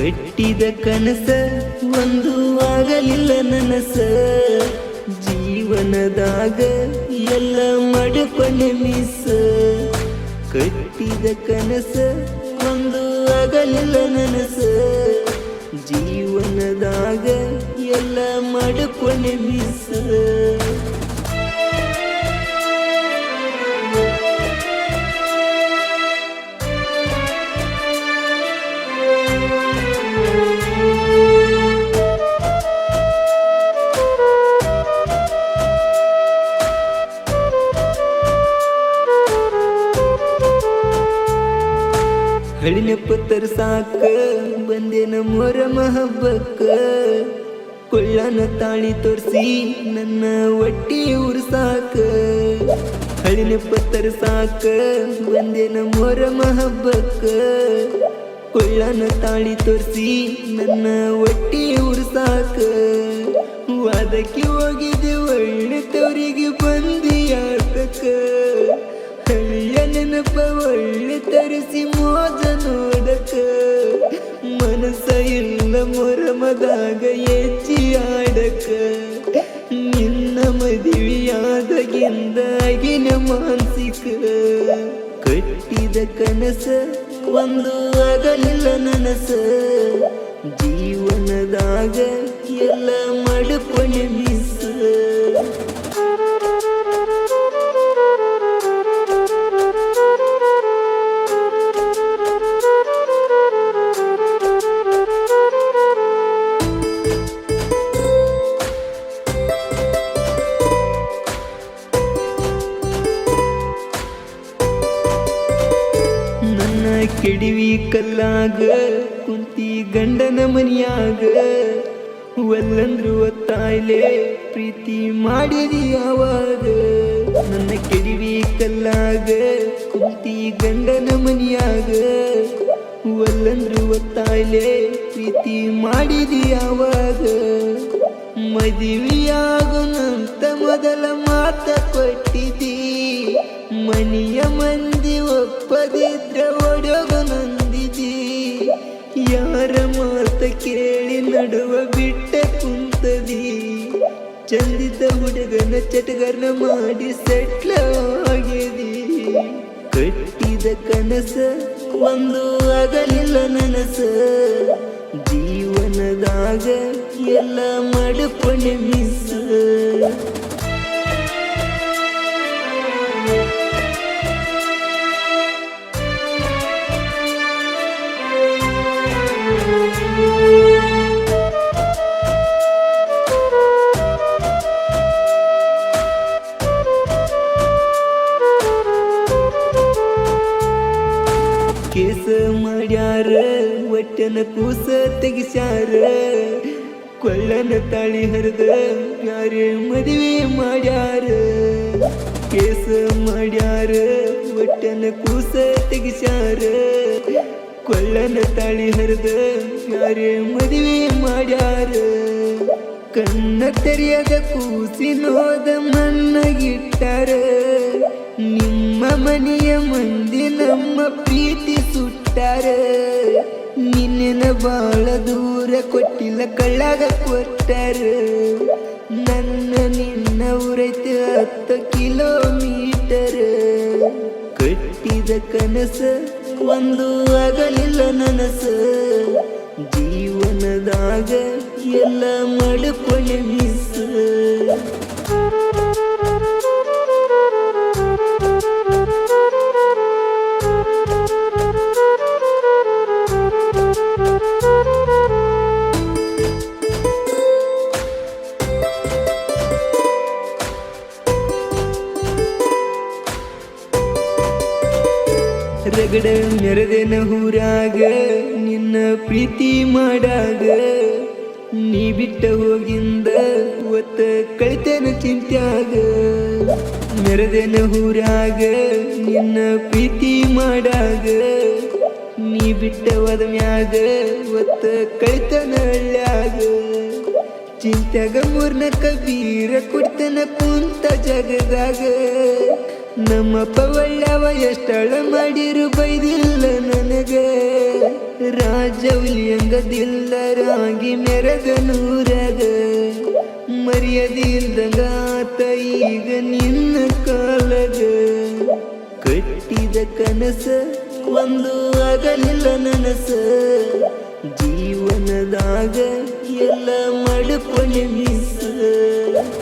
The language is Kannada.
ಕಟ್ಟಿದ ಕನಸ ಒಂದು ಆಗಲಿಲ್ಲ ನನಸ. ಜೀವನದಾಗ ಎಲ್ಲ ಮಡಕೊಂಡೆ ಮಿಸ. ಕಟ್ಟಿದ ಕನಸ ಒಂದು ಆಗಲಿಲ್ಲ ನನಸ. ಜೀವನದಾಗ ಎಲ್ಲ ಮಡಕೊಂಡೆ ಮಿಸ್. ಹಳಿನೆಪ್ಪ ತರ್ಸಾಕ ಬಂದೇನ ಮೊರ ಮಹಬ್ಬಕ್ಕ. ಕೊಳ್ಳನ ತಾಳಿ ತೋರಿಸಿ ನನ್ನ ಒಟ್ಟಿ ಉರ್ಸಾಕ. ಹಳಿನೆಪ್ಪ ತರ್ಸಾಕ ಬಂದೇನ ಮೊರ ಮಹಬ್ಬಕ್ಕ. ಕೊಳ್ಳನ ತಾಳಿ ತೋರಿಸಿ ನನ್ನ ಒಟ್ಟಿ ಉರ್ಸಾಕ. ವಾದಕ್ಕೆ ಹೋಗಿದ್ದೆ ಒಳ್ಳೆ ತವರಿಗೆ ಬಂದಿಯಾಟಕ್ಕ ಹಳಿಯ ನೆನಪ ಒಳ್ಳೆ ತರಿಸಿ ಮೋಜ ನೋಡಕ ಮನಸ ಇಲ್ಲ ಮೊರಮದಾಗ ಹೆಚ್ಚಿ ಆಡಕ ನಿನ್ನ ಮದುವೆಯಾದಗಿಂದಾಗಿನ ಮಾನಸಿಕ ಕಟ್ಟಿದ ಕನಸ ಒಂದು ಆಗಲಿಲ್ಲ ನನಸ. ಜೀವನದಾಗ ಎಲ್ಲ ಮಡುಪಣೆ ಕೆಡಿವಿ ಕಲ್ಲಾಗ, ಕುಂತಿ ಗಂಡನ ಮನಿಯಾಗ. ಒಲ್ಲಂದ್ರು ಒತ್ತಾಯ್ಲೆ, ಪ್ರೀತಿ ಮಾಡಿದಿ ಯಾವಾಗ? ನನ್ನ ಕೆಡಿವಿ ಕಲ್ಲಾಗ, ಕುಂತಿ ಗಂಡನ ಮನಿಯಾಗ. ಒಲ್ಲಂದ್ರು ಒತ್ತಾಯ್ಲೆ, ಪ್ರೀತಿ ಮಾಡಿದಿ ಯಾವಾಗ? ಮದುವೆಯಾಗುನಂತ ಮೊದಲ ಮಾತ ಕೊಟ್ಟಿದ್ದೀ ಮನೆಯ ಮಂದಿ ಒಪ್ಪದಿದ್ರ ಒಡೋಗ ನಂದಿದಿ. ಯಾರ ಮಾತ ಕೇಳಿ ನಡುವ ಬಿಟ್ಟ ಕುಂತದಿ. ಚಂದಿದ್ದ ಹುಡುಗನ ಚಟಗರ್ನ ಮಾಡಿ ಸೆಟ್ಲ ಆಗಿದಿ. ಕಟ್ಟಿದ ಕನಸ ಒಂದು ಆಗಲಿಲ್ಲ ನನಸ. ಜೀವನದಾಗ ಎಲ್ಲ ಮಡುಪಣೆ ಮಿಸ್. ಕೇಸ ಮಾಡ್ಯಾರ ಒಟ್ಟನ ಕೂಸ ತೆಗಿಸ್ಯಾರ ಕೊಳ್ಳನ ತಾಳಿ ಹರಿದ ಯಾರೇ ಮದುವೆ ಮಾಡ್ಯಾರ ಕೇಸ ಮಾಡ್ಯಾರ ಒಟ್ಟನ ಕೂಸ ತೆಗಿಸ್ಯಾರ ಕೊಳ್ಳನ ತಾಳಿ ಹರಿದ ಯಾರೇ ಮದುವೆ ಮಾಡ್ಯಾರ ಕಣ್ಣ ತೆರೆಯದ ಕೂಸಿನೋದ ಮಣ್ಣಗಿಟ್ಟಾರ ನಿಮ್ಮ ಮನೆಯ ಮಂದಿ ನಮ್ಮ ಪ್ರೀತಿ ಸುಟ್ಟಾರ. ನಿನ್ನ ಬಾಳ ದೂರ ಕೊಟ್ಟಿಲ್ಲ, ಕಳ್ಳಾಗ ಕೊಟ್ಟಾರ. ನನ್ನ ನಿನ್ನ ಊರೈತೆ ಹತ್ತು ಕಿಲೋಮೀಟರ್. ಕಟ್ಟಿದ ಕನಸ ಒಂದು ಆಗಲಿಲ್ಲ ನನಸ. ಜೀವನದಾಗ ಎಲ್ಲ ಮಡುಪಣೆ ಮಿಸ್. ರಗಡ ಮೆರೆದೆನ ಊರಾಗ, ನಿನ್ನ ಪ್ರೀತಿ ಮಾಡಾಗ, ನೀ ಬಿಟ್ಟ ಹೋಗಿಂದ ಒತ್ತ ಕಳಿತೇನ ಚಿಂತ್ಯಾಗ. ಮೆರೆದೆನ ಹೂರಾಗ ನಿನ್ನ ಪ್ರೀತಿ ಮಾಡಾಗ, ನೀ ಬಿಟ್ಟ ಹೋದ ಮ್ಯಾಗ ಒತ್ತ ಕಳಿತನ ಹಳ್ಳ್ಯಾಗ ಚಿಂತ್ಯಾಗ ಮೂರ್ನ ಕಬೀರ ಕೊಡ್ತನ ಕುಂತ ಜಗದಾಗ. ನಮ್ಮಪ್ಪ ಪವಳ್ಳವ ಎಷ್ಟಳ ಮಾಡಿರು ಬೈದಿಲ್ಲ ನನಗೆ. ರಾಜವಲಿಯಂಗ ರಾಗಿ ಮೆರೆದ ನೂರಾಗ. ಮರ್ಯಾದೆ ಇಲ್ದಂಗ ಆತ ಈಗ ನಿನ್ನ ಕಾಲಗ. ಕಟ್ಟಿದ ಕನಸ ಒಂದು ಆಗಲಿಲ್ಲ ನನಸ. ಜೀವನದಾಗ ಎಲ್ಲ ಮಡ್ಕೊಂಡೆ ಮಿಸ್.